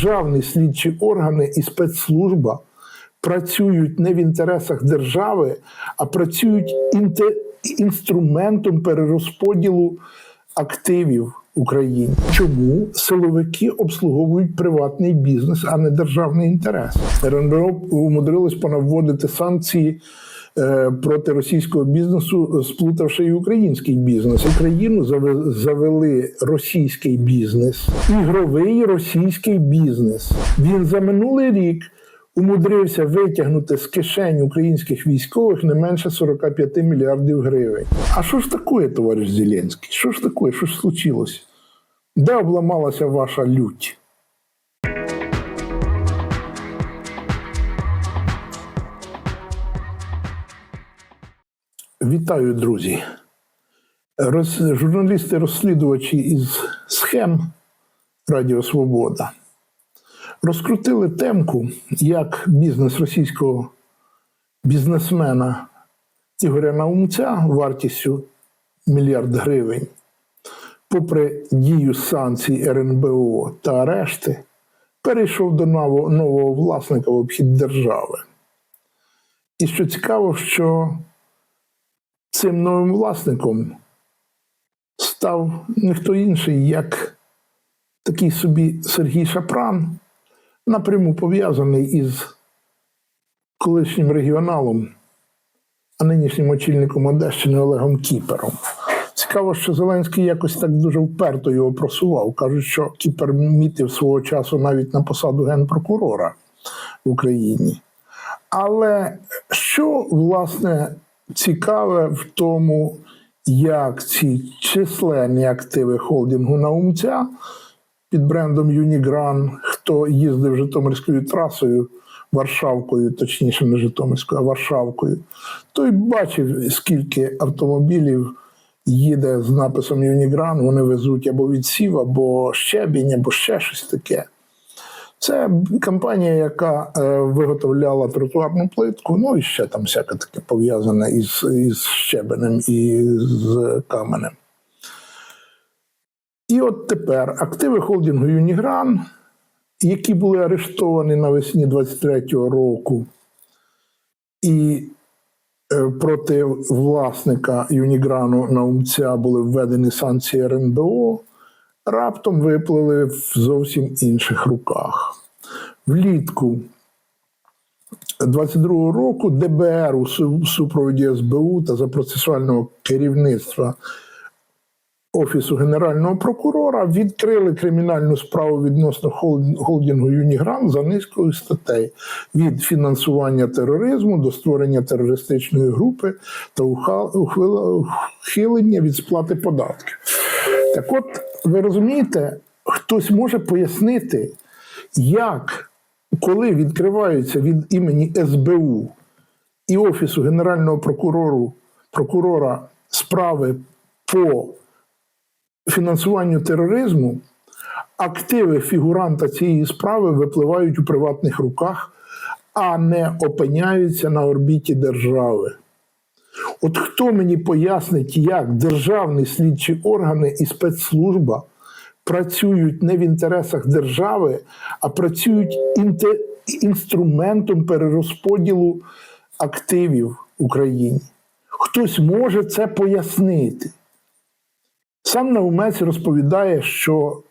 державні слідчі органи і спецслужба працюють не в інтересах держави, а працюють інструментом перерозподілу активів Україні. Чому силовики обслуговують приватний бізнес, а не державний інтерес? РНБО умудрилось понаводити санкції. Е, Проти російського бізнесу, сплутавши і український бізнес. Україну завели російський бізнес, ігровий російський бізнес. Він за минулий рік умудрився витягнути з кишень українських військових не менше 45 мільярдів гривень. А що ж таке, товариш Зеленський? Що ж таке? Що ж случилось? Де обламалася ваша лють? Вітаю, друзі. Роз... Журналісти-розслідувачі із схем Радіо Свобода розкрутили темку, як бізнес російського бізнесмена Ігоря Наумця вартістю мільярд гривень, попри дію санкцій РНБО та арешти, перейшов до нового, власника в обхід держави. І що цікаво, що цим новим власником став ніхто інший, як такий собі Сергій Шапран, напряму пов'язаний із колишнім регіоналом, а нинішнім очільником Одещини Олегом Кіпером. Цікаво, що Зеленський якось так дуже вперто його просував. Кажуть, що Кіпер мітив свого часу навіть на посаду генпрокурора в Україні. Але що власне цікаве в тому, як ці численні активи холдингу Наумця під брендом Юнігран, хто їздив Житомирською трасою, Варшавкою, точніше, не Житомирською, а Варшавкою, той бачив, скільки автомобілів їде з написом Юнігран, вони везуть або відсів, або щебінь, або ще щось таке. Це компанія, яка е, виготовляла тротуарну плитку, ну і ще там всяке таке пов'язане із, із щебенем і з каменем. І от тепер активи холдингу Юнігран, які були арештовані навесні 23-го року, і е, проти власника Юніграну Наумця були введені санкції РНБО, раптом виплили в зовсім інших руках. Влітку 22-го року ДБР у супроводі СБУ та за процесуального керівництва Офісу Генерального прокурора відкрили кримінальну справу відносно хол- холдингу Юнігран за низкою статей від фінансування тероризму до створення терористичної групи та ухилення від сплати податків. Так от, ви розумієте, хтось може пояснити, як, коли відкриваються від імені СБУ і Офісу Генерального прокурору, прокурора справи по фінансуванню тероризму, активи фігуранта цієї справи випливають у приватних руках, а не опиняються на орбіті держави. От хто мені пояснить, як державні слідчі органи і спецслужба працюють не в інтересах держави, а працюють інструментом перерозподілу активів в Україні? Хтось може це пояснити. Сам Наумець розповідає, що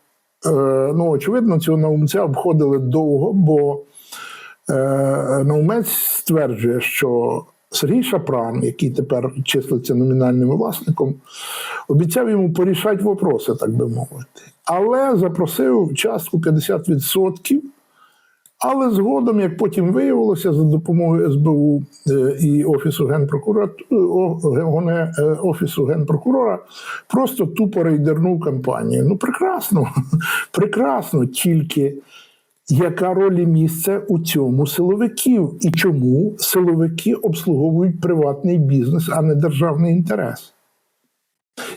е, ну, очевидно, цього наумця обходили довго, бо е, Наумець стверджує, що Сергій Шапран, який тепер числиться номінальним власником, обіцяв йому порішати вопроси, так би мовити. Але запросив частку 50%. Але згодом, як потім виявилося, за допомогою СБУ е, і Офісу Генпрокурора, Офісу Генпрокурора просто тупо рейдернув кампанію. Ну, прекрасно, прекрасно, тільки яка роль і місце у цьому силовиків? І чому силовики обслуговують приватний бізнес, а не державний інтерес?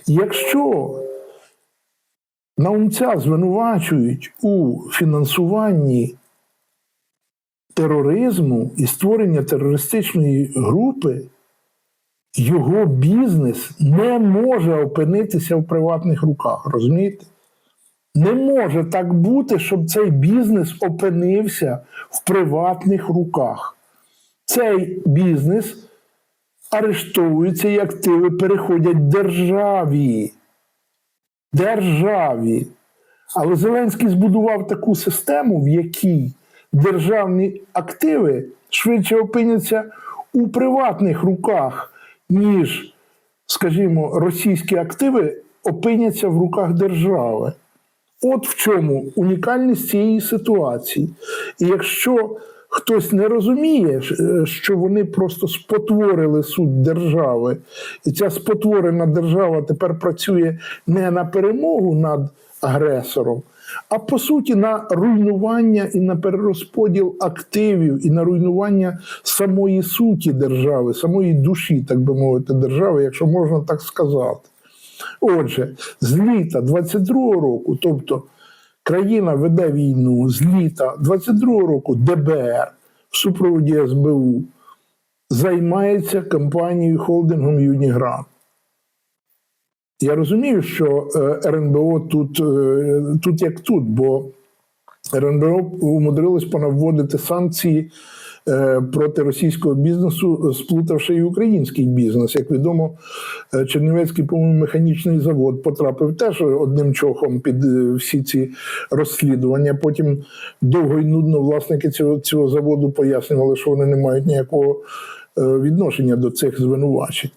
Якщо наумця звинувачують у фінансуванні тероризму і створення терористичної групи, його бізнес не може опинитися в приватних руках. Розумієте? Не може так бути, щоб цей бізнес опинився в приватних руках. Цей бізнес арештовується і активи переходять державі. Державі. Але Зеленський збудував таку систему, в якій державні активи швидше опиняться у приватних руках, ніж, скажімо, російські активи опиняться в руках держави. От в чому унікальність цієї ситуації. І якщо хтось не розуміє, е, що вони просто спотворили суть держави, і ця спотворена держава тепер працює не на перемогу над агресором, а по суті на руйнування і на перерозподіл активів, і на руйнування самої суті держави, самої душі, так би мовити, держави, якщо можна так сказати. Отже, з літа 22-го року, тобто країна веде війну з літа 22-го року РДБР в супроводі СБУ займається кампанією холдингом Юніграм. Я розумію, що е, РНБО тут, е, тут як тут, бо РНБО умудрилось понаводити санкції проти російського бізнесу, сплутавши і український бізнес. Як відомо, е, Чернівецький по-моєму, механічний завод потрапив теж одним чохом під е, всі ці розслідування. Потім довго і нудно власники цього, цього заводу пояснювали, що вони не мають ніякого е, відношення до цих звинувачень.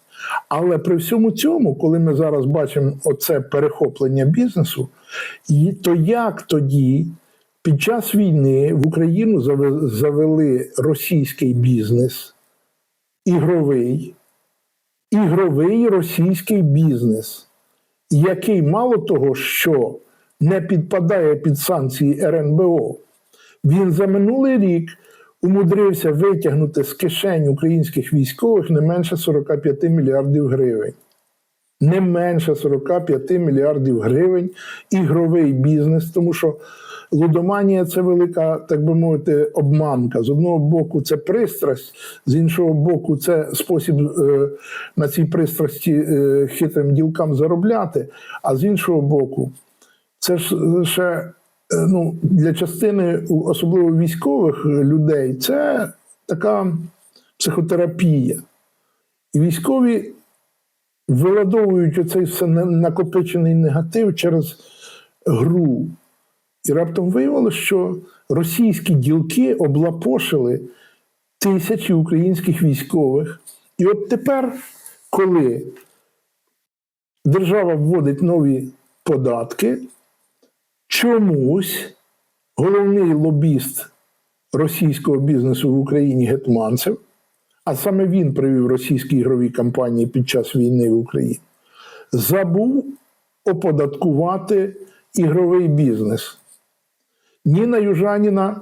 Але при всьому цьому, коли ми зараз бачимо оце перехоплення бізнесу, то як тоді під час війни в Україну завели російський бізнес, ігровий, ігровий російський бізнес, який мало того, що не підпадає під санкції РНБО, він за минулий рік умудрився витягнути з кишень українських військових не менше 45 мільярдів гривень. Не менше 45 мільярдів гривень ігровий бізнес, тому що лудоманія це велика, так би мовити, обманка. З одного боку, це пристрасть, з іншого боку, це спосіб е, на цій пристрасті е, хитрим ділкам заробляти, а з іншого боку, це ж ще е, ну, для частини, особливо військових людей, це така психотерапія. І військові виладовують оцей все накопичений негатив через гру. І раптом виявилося, що російські ділки облапошили тисячі українських військових. І от тепер, коли держава вводить нові податки, чомусь головний лобіст російського бізнесу в Україні Гетманцев, а саме він привів російські ігрові кампанії під час війни в Україні, забув оподаткувати ігровий бізнес. Ніна Южаніна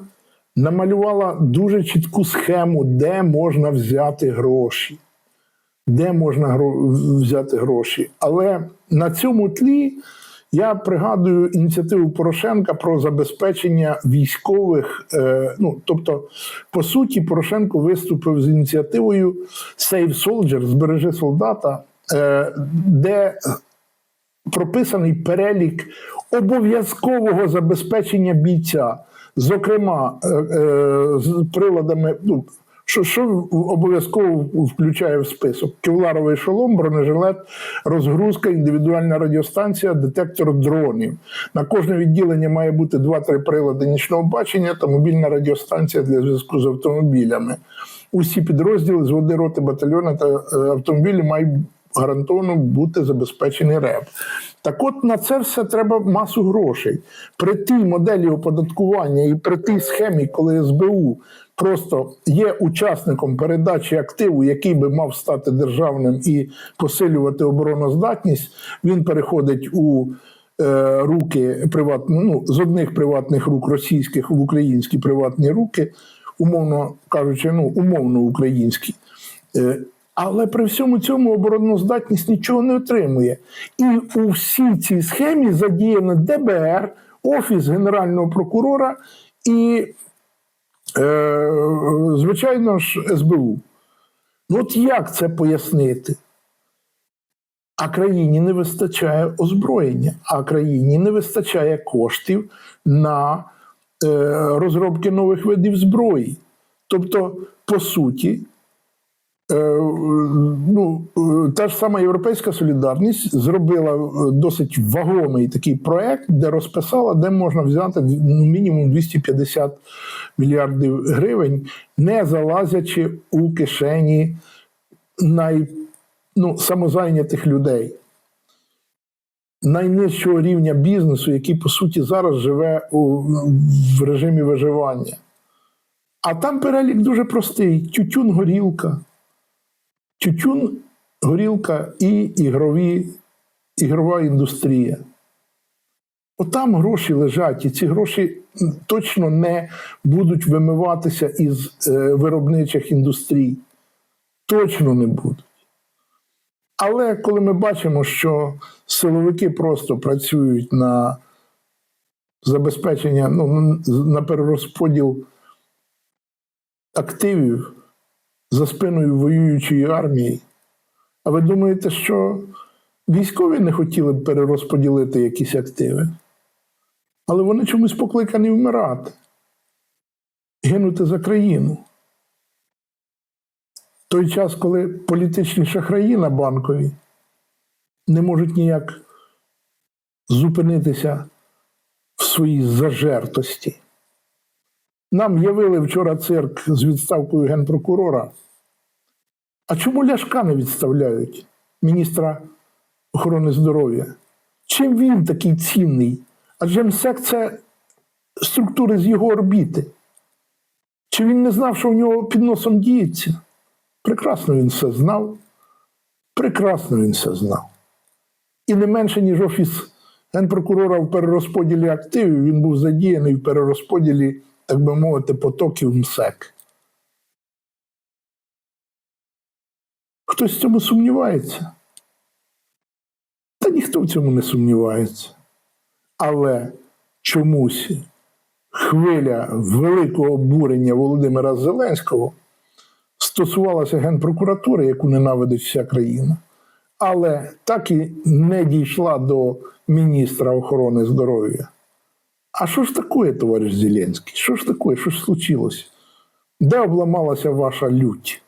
намалювала дуже чітку схему, де можна взяти гроші. Де можна взяти гроші. Але на цьому тлі я пригадую ініціативу Порошенка про забезпечення військових. Е, ну, тобто, по суті, Порошенко виступив з ініціативою Save Soldier, збережи солдата, е, де прописаний перелік обов'язкового забезпечення бійця, зокрема, е, з приладами. Ну, що, що обов'язково включає в список? Кевларовий шолом, бронежилет, розгрузка, індивідуальна радіостанція, детектор дронів. На кожне відділення має бути 2-3 прилади нічного бачення та мобільна радіостанція для зв'язку з автомобілями. Усі підрозділи з води роти батальйону та е, автомобілі мають гарантовано бути забезпечений РЕП. Так от на це все треба масу грошей. При тій моделі оподаткування і при тій схемі, коли СБУ просто є учасником передачі активу, який би мав стати державним і посилювати обороноздатність, він переходить у е, руки приватно, ну, з одних приватних рук російських в українські приватні руки, умовно кажучи, ну, умовно українські. Е, але при всьому цьому обороноздатність нічого не отримує. І у всій цій схемі задіяно ДБР, Офіс Генерального прокурора і, е, звичайно ж, СБУ. Ну от як це пояснити? А країні не вистачає озброєння, а країні не вистачає коштів на е, розробки нових видів зброї. Тобто, по суті, ну, е, та ж сама Європейська солідарність зробила е, досить вагомий такий проект, де розписала, де можна взяти ну, мінімум 250 мільярдів гривень, не залазячи у кишені най, ну, самозайнятих людей. Найнижчого рівня бізнесу, який по суті зараз живе у, в режимі виживання. А там перелік дуже простий: тютюн, горілка. Тютюн, горілка і ігрові, ігрова індустрія. Отам гроші лежать, і ці гроші точно не будуть вимиватися із е, виробничих індустрій. Точно не будуть. Але коли ми бачимо, що силовики просто працюють на забезпечення, ну, на перерозподіл активів за спиною воюючої армії, а ви думаєте, що військові не хотіли б перерозподілити якісь активи? Але вони чомусь покликані вмирати, гинути за країну. В той час, коли політичні шахраї на банкові не можуть ніяк зупинитися в своїй зажертості. Нам явили вчора цирк з відставкою генпрокурора. А чому Ляшка не відставляють міністра охорони здоров'я? Чим він такий цінний? Адже МСЕК це структури з його орбіти. Чи він не знав, що в нього під носом діється? Прекрасно він все знав. Прекрасно він все знав. І не менше, ніж офіс генпрокурора в перерозподілі активів, він був задіяний в перерозподілі, так би мовити, потоків МСЕК. Хтось в цьому сумнівається? Та ніхто в цьому не сумнівається. Але чомусь хвиля великого обурення Володимира Зеленського стосувалася Генпрокуратури, яку ненавидить вся країна, але так і не дійшла до міністра охорони здоров'я. А що ж таке, товариш Зеленський? Що ж таке? Що ж случилось? Де обламалася ваша лють?